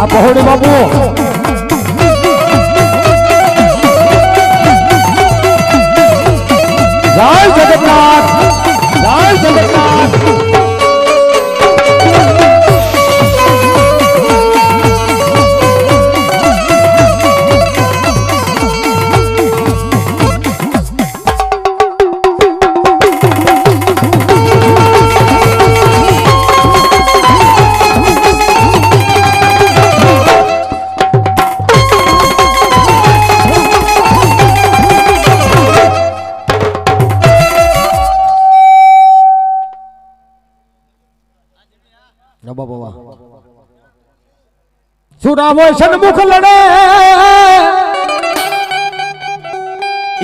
આ પહોળી બાબુ સુરામો સન્મુખ લડે.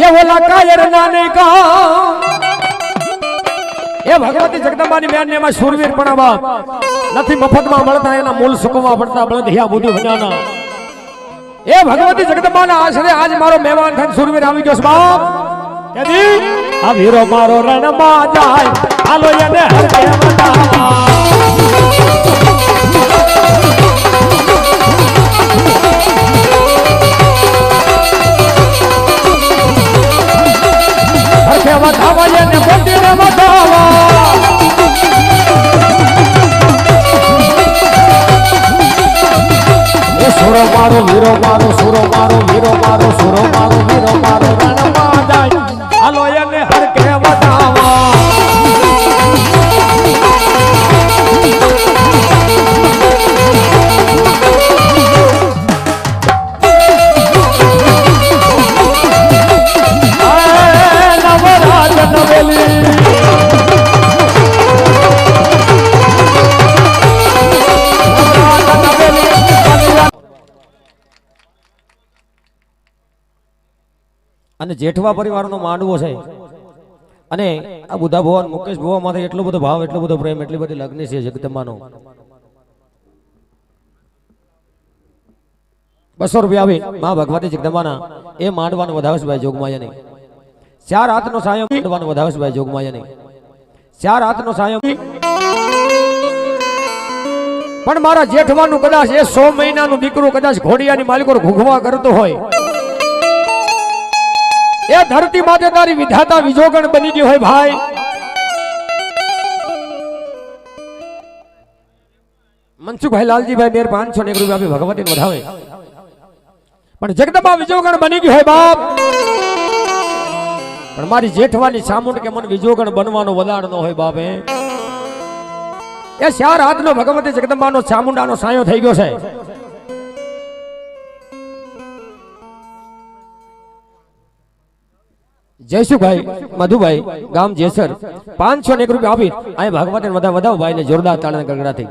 એ ઓલા કાયર નાને કા એ ભગવતી જગદંબાની બેન ને એમાં શૂરવીર પણ નથી મફતમાં મળતા, એના મૂળ સુખમાં પડતા બળદ હિયા બુદ્ધિ ભજાના એ ભગવતી જગદંબાના આશરે આજ મારો મહેમાન થઈને સુરવીર આવી ગયો બાપ. કેદી? આ વીરો મારો રણમાં જાય. હાલો એને હરકે વટાવા વધાવા એને મંદિરે વધાવા સુરો મારો એને અને જેઠવા પરિવારનો માંડવો છે. અને આ બુધા ભવન મુકેશ ભુવા માથે એટલો બધો ભાવ, એટલો બધો પ્રેમ, એટલી બધી લગ્ન છે જગદંબાનો. બસો રૂપિયા આવી મા ભગવતી જગદંબાના. એ માંડવાનો વધાવે છે ભાઈ જોગમાયાની. ચાર હાથનો સાયો માંડવાનો વધાવે છે ભાઈ જોગમાયાની. ચાર હાથનો સાયો પણ મારા જેઠવાનું કદાચ એ સો મહિનાનું દીકરું કદાચ ઘોડિયાની માલિકો ઘૂઘવા કરતો હોય. એ ધરતી માટે તારી વિધાતા વિજોગણ બની ગઈ હોય ભાઈ. મનસુખભાઈ લાલજીભાઈ મેર પાંચસો ને એક રૂપિયા આપી ભગવતીને વધાવે. પણ જગદંબા વિજોગણ બની ગઈ હોય બાપ. પણ મારી જેઠવાની સામુંડ કે મને વિજોગણ બનવાનો વદાડ ન હોય બાપે. એ ચાર હાથનો ભગવતી જગદંબાનો ચામુંડાનો સાયો થઈ ગયો છે. જયસુભાઈ મધુભાઈ, ગામ જેસર. પાંચસો એક રૂપિયા આપી. અહીં ભગવતી વધાવો ભાઈ ને જોરદાર તાળા ગગડાથી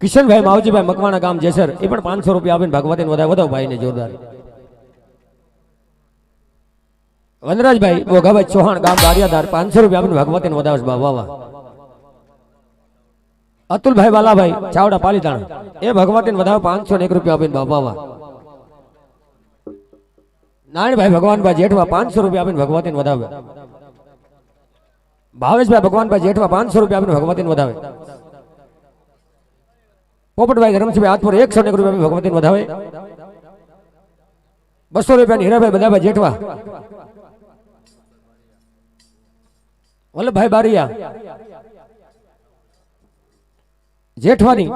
કિશનભાઈ, માવજીભાઈ, મકવાણા ગામ જેસર. એ પણ પાંચસો રૂપિયા આપીને ભગવતી વધાવો વધાવો ભાઈ ને જોરદાર. વનરાજભાઈ બોગાભાઈ ચૌહાણ ગામ દારિયાધાર. પાંચસો રૂપિયા આપીને ભગવતી વધાવે છે વાહ અતુલભાઈ વાલાભાઈ, ચાવડા પાલીતાણા. એ ભગવતી વધાવે, પાંચસો એક રૂપિયા આપીને બાબા વાહ. નારાયણભાઈ ભગવાનભાઈ જેઠવા પાંચસો રૂપિયા આપીને ભગવતીને વધાવે. ભાવેશભાઈ ભગવાનભાઈ જેઠવા પાંચસો રૂપિયા આપીને ભગવતીને વધાવે. પોપટભાઈ ધરમસિંહભાઈ હાથપુર એકસો ને એક રૂપિયા આપીને ભગવતીને વધાવે. બસો રૂપિયાની હીરાભાઈ બધાભાઈ જેઠવા. વલ્લભભાઈ બારિયા. જેઠવાની,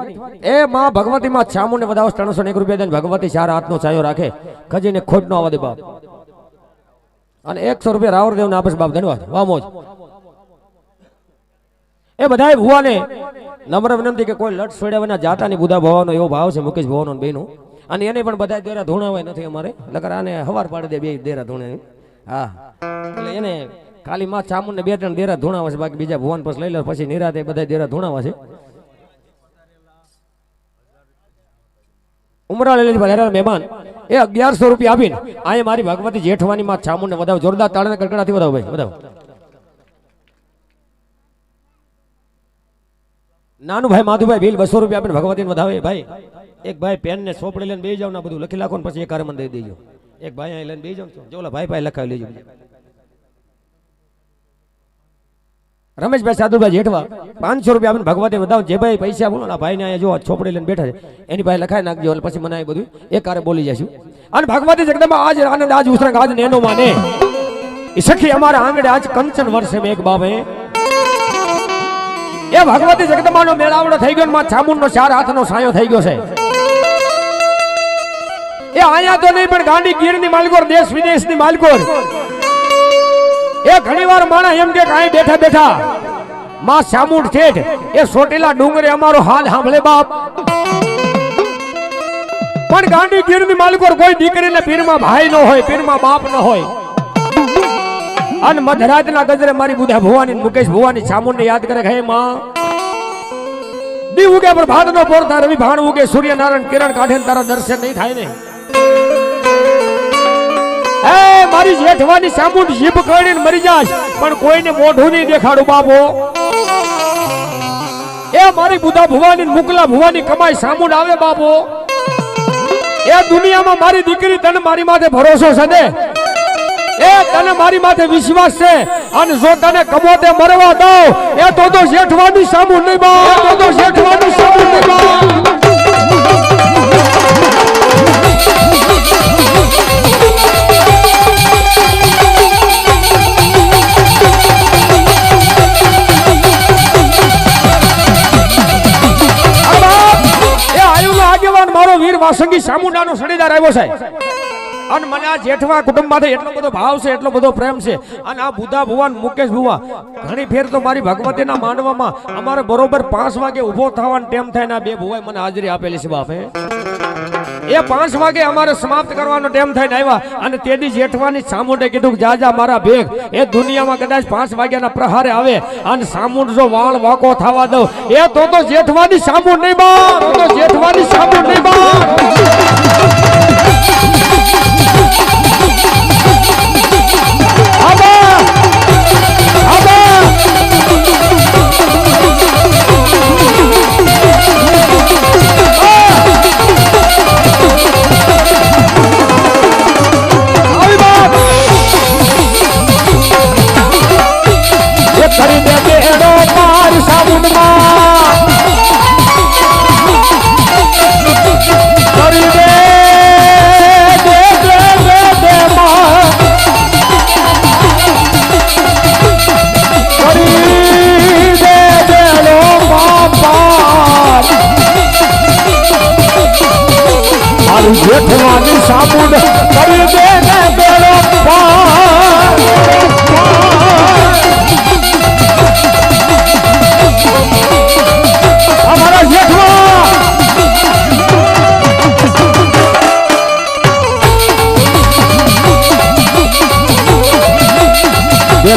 એ માં ભગવતી માં ચામુ ને વધાવો, ત્રણસો એક રૂપિયા દે ભગવતી ચાર હાથનો છાયો રાખે, ખજીને ખોટ નો આવવા દે બાપ. અને એકસો રૂપિયા રાવરદેવ ને આપે બાપ ધન્યવાદ વાહ એ બધાય ભુવાને નમ્ર વિનંતી કે કોઈ લટ છોડ્યા વિના જાતાની બુધા ભવાનો એવો ભાવ છે, મુકેશ ભવાનો બેનું અને એને પણ બધા દેરા ધોણાવાય નથી અમારે. નકર આને હવાર પાડી દે બે દેરા ધોણે હા. એટલે એને ખાલી માં ચામુંડ ને બે ત્રણ દેરા ધોણાવા છે, બાકી બીજા ભુવાન પછી લઈ લે, પછી નિરાતે બધા દેરા ધોણાવા છે. ઉમરા લેલી મહેમાન. એ અગિયારસો રૂપિયા આપીને આ મારી ભગવતી જેઠવાની માં છામુને વધાવો. જોરદાર તાળાને કડકડાથી વધાવો ભાઈ, વધાવો. નાનું ભાઈ માધુભાઈ બિલ બસો રૂપિયા આપીને ભગવતીને વધાવે. ભાઈ, એક ભાઈ પેન ને સોપડી લઈને બે જાવ ને બધું. લખી નાખો ને પછી એક કાર્યમાં દઈ દેજો. એક ભાઈ અહીં લઈને બે જાવ જો ભાઈ ભાઈ લખાવી લેજો. રમેશભાઈ સાધુભાઈ જેઠવા, પાંચસો રૂપિયા આપણે ભગવતી વધાવો. જે ભાઈ પૈસા બોલો ને ભાઈને અહીંયા જો છોપડી લઈને બેઠા છે, એની પાસે લખાઈ નાખજો પછી મને બધું એક કારે બોલી જશું. અને ભગવતી જગદંબા આજ આનંદ આજ ઉસરંગ આજ નેનો માને. એ સખી અમારા આંગણે આજ કંચન વર્ષે એક બાબે એ ભગવતી જગદંબાનો મેળાવડો થઈ ગયો ને માં ચામુંડનો ચાર હાથનો સાયો થઈ ગયો છે. એ આયા તો નહીં, પણ ગાંડી ગીરની માલકોર દેશ વિદેશની માલકોર એ ઘણીવાર માણસ એમ કે કાંઈ બેઠા બેઠા, માં ચામુંડ ઠેઠ એ સોટેલા ડુંગરે અમારો હાલ સાંભળે બાપ. પણ ગાંડી ગીરની માલકોર કોઈ દીકરીને પીરમાં ભાઈ ન હોય, પીરમાં બાપ ન હોય. અને મધરાતના ગજરે મારી બુધા ભુવાની મુકેશ ભુવાની ચામુંડને યાદ કરે હે માં દી ઉગે પર ભાત નો પોરતા રવિ ભાણ ઉગે, સૂર્યનારાયણ કિરણ કાઢે તારા દર્શન નહીં થાય ને. એ મારી જેઠવાની ચામુંડ જીભ કરીને મરી જાશ, પણ કોઈને મોઢું નહીં દેખાડું બાપો. એ મારી બુધા ભુવાની મુકલા ભુવાની કમાઈ સામુંડ આવે બાપો. એ દુનિયામાં મારી દીકરી તને મારી માથે ભરોસો છે ને? એ તને મારી માથે વિશ્વાસ છે? અને જો તને કમોતે મરવા દઉં, એ તો તો જેઠવાની સામું નહીં બા તો તો જેઠવાની સામું નહીં બા વાસંગી સામુંડાનો સડીદાર આવ્યો છે. અને મને આ જેઠવા કુટુંબ કુટુંબમાંથી એટલો બધો ભાવ છે, એટલો બધો પ્રેમ છે. અને આ બુધા ભુવાન મુકેશ ભુવા, ઘણી ફેર તો મારી ભગવતીના માંડવામાં અમારે બરોબર પાંચ વાગે ઊભો થવાનો ટેમ થાય ને આ બે ભુવાએ મને હાજરી આપેલી છે બાપે. એ પાંચ વાગે અમારે સમાપ્ત કરવાનો ટાઈમ થઈને આવ્યા અને તેદી જેઠવાની સામુંડે કીધું કે, જા જા, મારા ભેગ. એ દુનિયામાં કદાચ પાંચ વાગ્યાના પ્રહારે આવે અને સામુંડ જો વાળ વાકો થવા દઉં, એ તો તો જેઠવાની સામુંડ નહીં બા તો જેઠવાની સામુંડ નહીં બા. એ કરી દે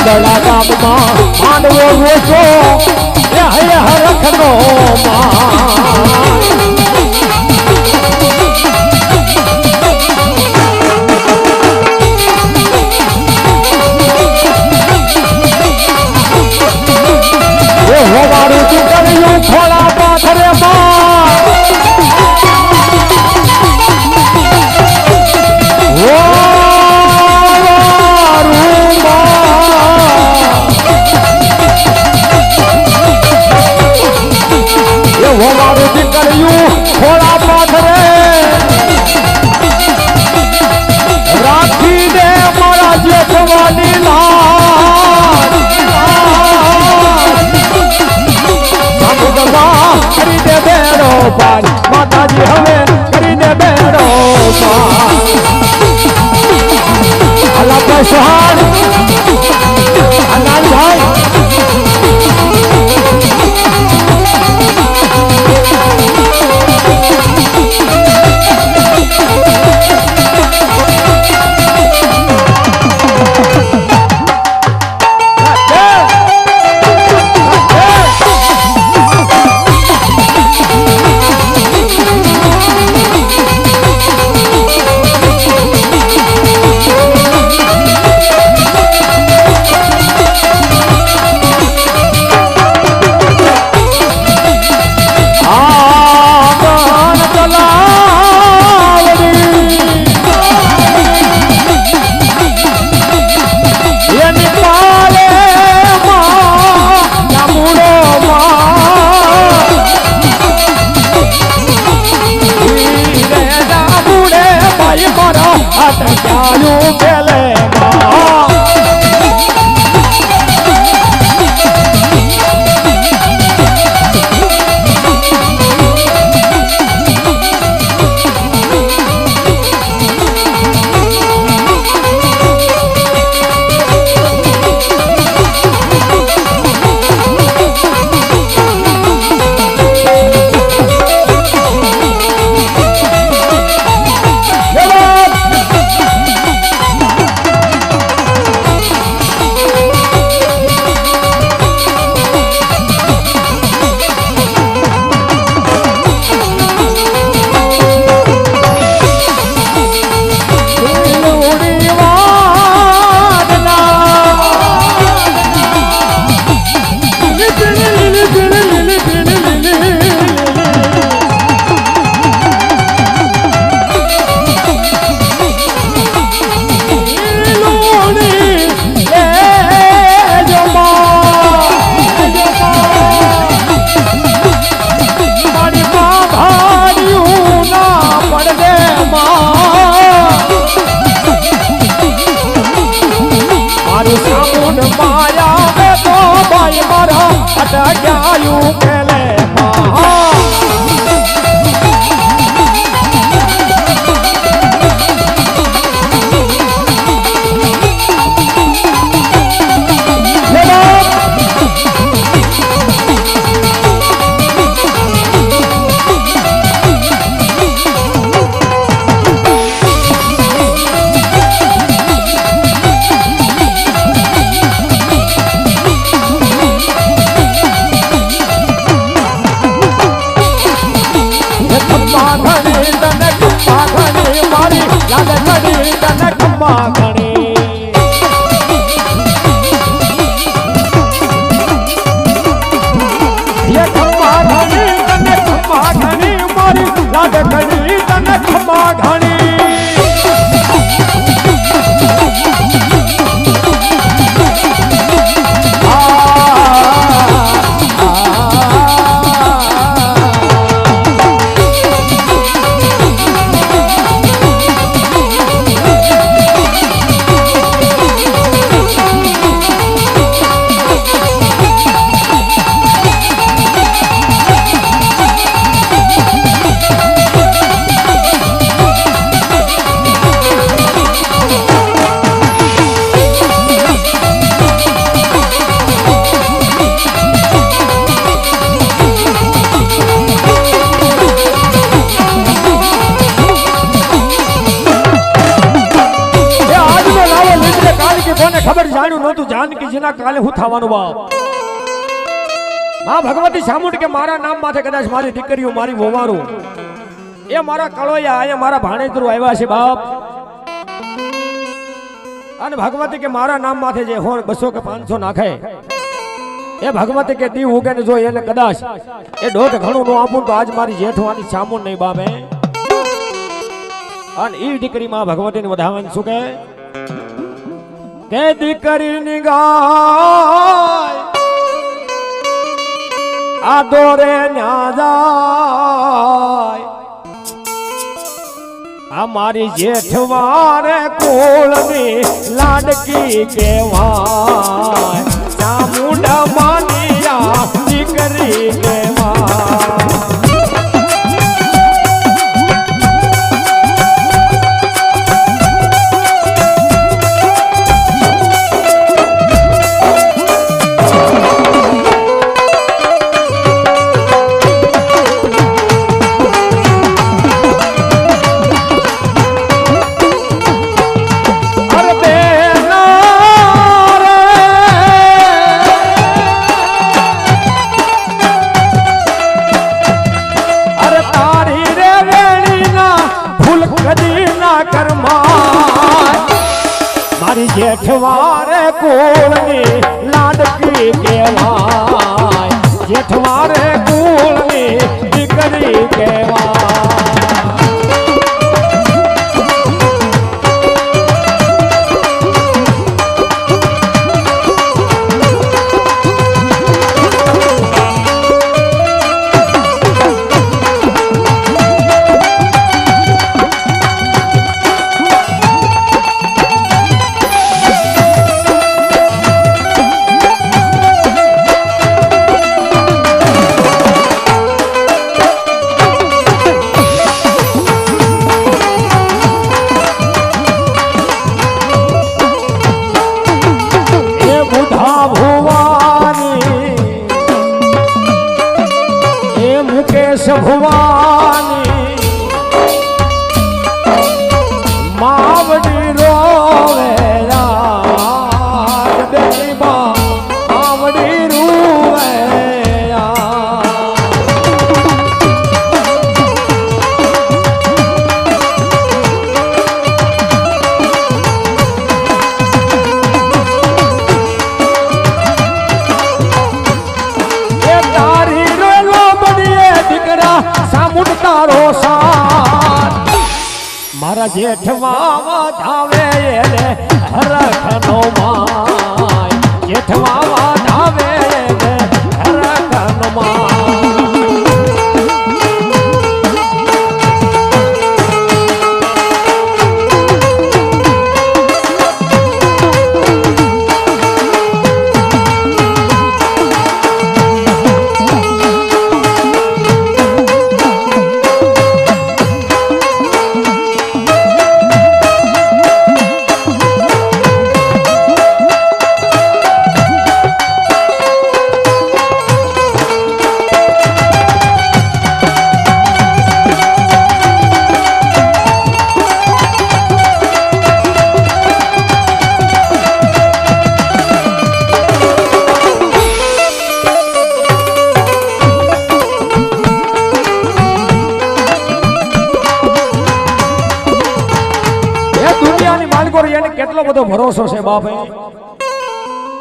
બેદડા ગામમાં માંડવો રોજો એ હૈ હરખનો માં મારા અટક્યાયું પેલે ઘણી તને ઘણી મારી યાદ ઘણી તને ઘણી એ તને ખમ્મા જેના કાલે હું થવાનું બાપ. માં ભગવતી સામુંડ કે મારા નામ માથે કદાચ મારી દીકરીઓ, મારી વોવારું એ મારા કળોયા, એ મારા ભાણેતરો આવ્યા છે બાપ. અને ભગવતી કે મારા નામ માથે જે હોણ બસો કે પાંચસો નાખે, એ ભગવતી કે દીવ ઉગે ને જો એને કદાચ એ દોઢ ઘણું નો આપું તો આજ મારી જેઠવાની સામુંડ નહીં બાપે. અને એ દીકરી માં ભગવતી ને વધાવવાનું શું કે કે દીકરીની ગાય. આ દોરે ન્યા જાય. આ મારી જેઠવારે કોળની લાડકી કેવાય ચામુંડા માનિયા દીકરી કહેવાય કરમાય મારી જેઠવારે કુળની લાડકી કહેવાય. જેઠવારે કુળની દીકરી કહેવાય.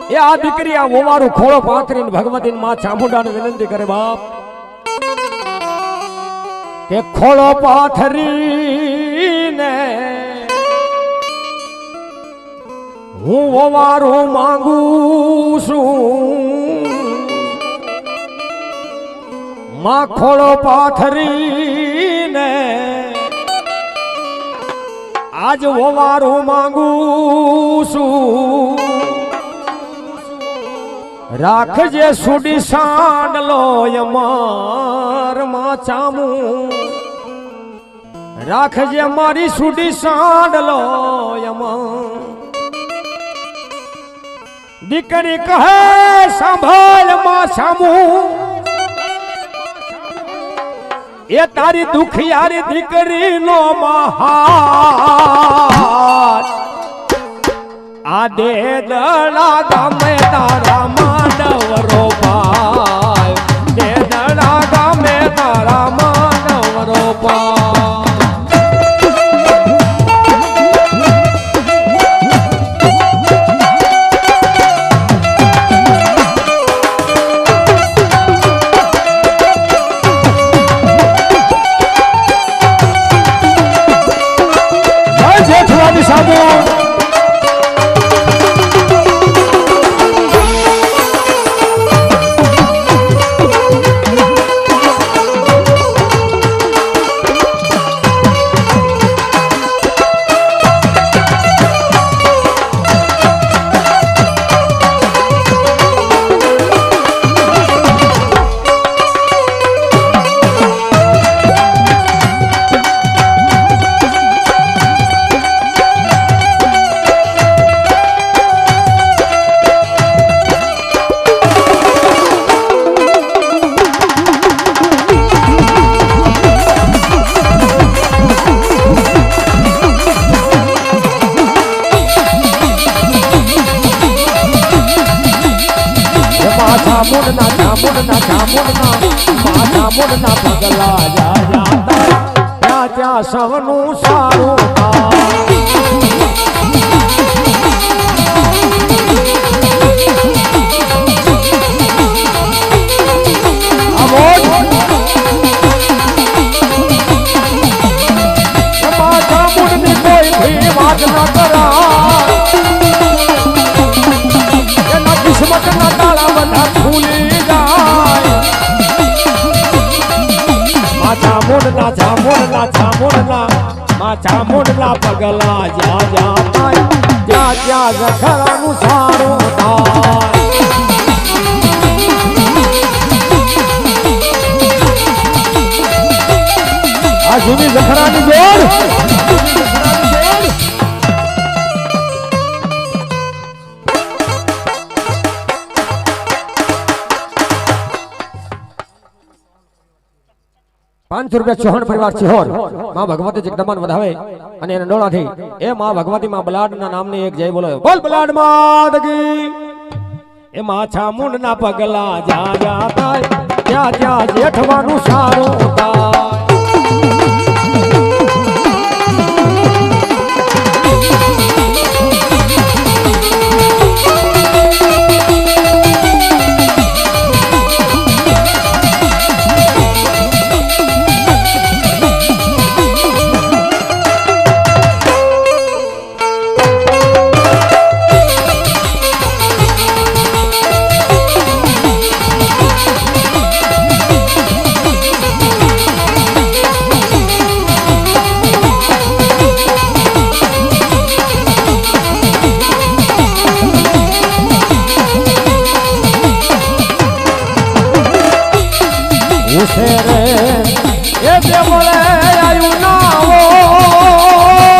એ આ દીકરી આ ઓમારું ખોળો પાથરીને ભગવતી માં ચામુંડાને વિનંતી કરે, બાપ. કે ખોળો પાથરીને હું ઓવારું માંગુ છું. માં ખોળો પાથરીને આજ ઓવારું માંગુ છું. રાખજે સુડી સાંડલો યમારમાં ચામું રાખજે મારી સુડી સાંડલો યમાર દીકરી કહે, સાંભળમાં સામું એ તારી દુખિયારી દીકરી નો મહાર આ દે દળા ગમે તારા માનવરો પાય મુડના જામુડના માથા મુડના પગલા જા જા ત્યાં સવનું ચામુંડલા ચામુંડના માં ચામુંડલા પગલા જા જ્યાં થાય ત્યાં ત્યાં જખરાનું સારું થાય આ જૂની જખરાની જોડ. પાંચસો રૂપિયા ચૌહાણ પરિવાર ચિહોરમાં ભગવતી જગદમાન વધાવે અને એના ડોળાથી એ માં ભગવતી માં બલાડના નામની એક જય બોલો બોલ બલાડ માદગી. એ માં ના પગલા જ્યાં જ્યાં થાય, ત્યાં ત્યાં જેઠવાનું સારું થાય. ઉસે રે એ જે મળે આયુ ના ઓરડા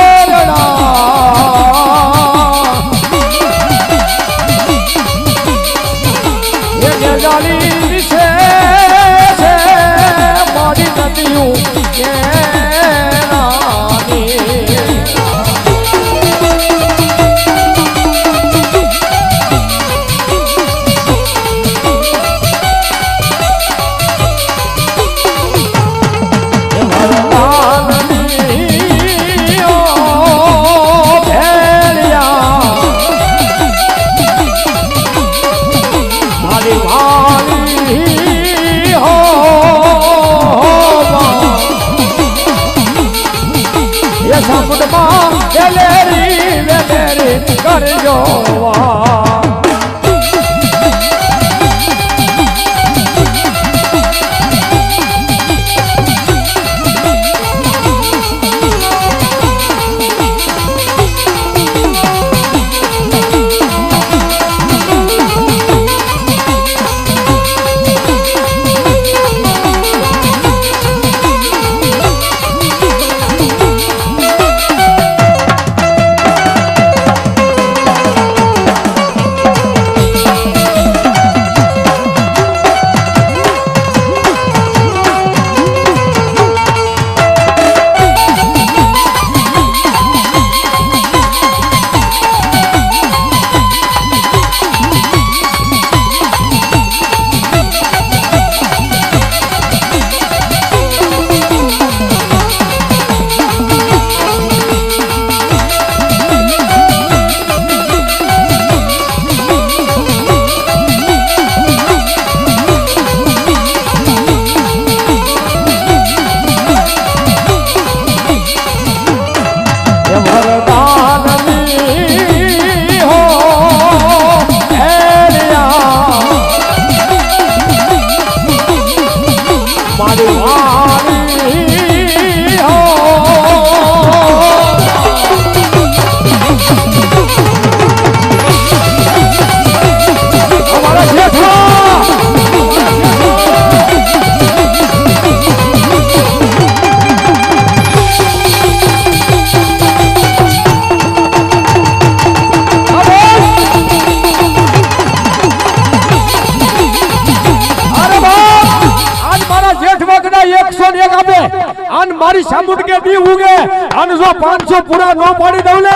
માં વેલેરી વેલેરી કરજો વા પાંચસો પૂરા ન પાડી દઉં ને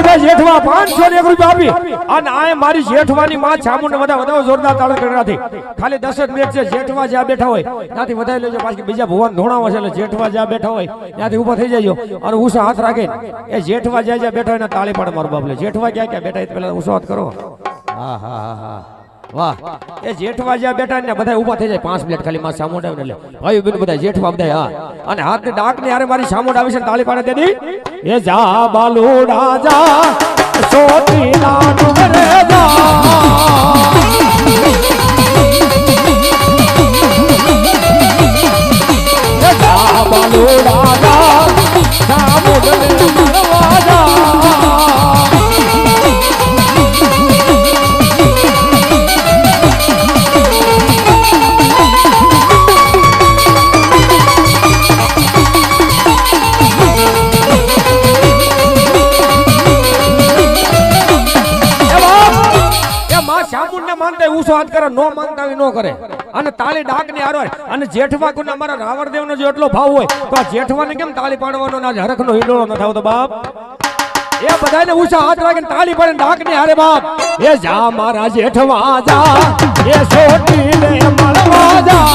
હરિભાઈ જેઠવા પાંચસો એક રૂપિયા આપી. અને આ મારી જેઠવાની માં ચામુંડ બધા વધારે જોરદાર તાળ કરી નાખી. ખાલી દસ જ મિનિટ છે, જેઠવા જ્યાં બેઠા હોય, ત્યાંથી વધારી લેજો પાછી બીજા ભુવન ધોણાવા છે એટલે જેઠવા જ્યાં બેઠા હોય, ત્યાંથી ઊભા થઈ જજો. અને ઉષા હાથ રાખે. એ જેઠવા જ્યાં જ્યાં બેઠા હોય ને તાળી પાડે મારું બાપલે. જેઠવા ક્યાં ક્યાં બેઠા હોય પેલા ઉષો હાથ કરો. હા હા હા હા. વાહ. એ જેઠવા જ્યાં બેઠા ને બધા ઊભા થઈ જાય. પાંચ મિનિટ ખાલી માં સામોડ એટલે ભાઈ બેન બધા જેઠવા બધા હા. અને હાથ ને ડાક ને હારે મારી સામોડા આવી છે તાળી પાડે દેદી. એ જા બાલુડા જા સોતી લાડુ રે જા બાલુડા જા સામોડ મળવા જા હાથ કરે, નો માનતા નો કરે. અને તાળી ડાક ને હારો. અને જેઠવા કોને અમારા રાવણદેવ નો જો એટલો ભાવ હોય, તો આ જેઠવાને કેમ તાળી પાડવાનો ને આજ હરખનો હિંડોળો ન થાવ તો બાપ? એ બધાને ઉષા હાથ રાખીને તાળી પડે ડાક ને હારે બાપ. એ જા મારા જેઠવા જા, એ સોટી ને મળવા જા.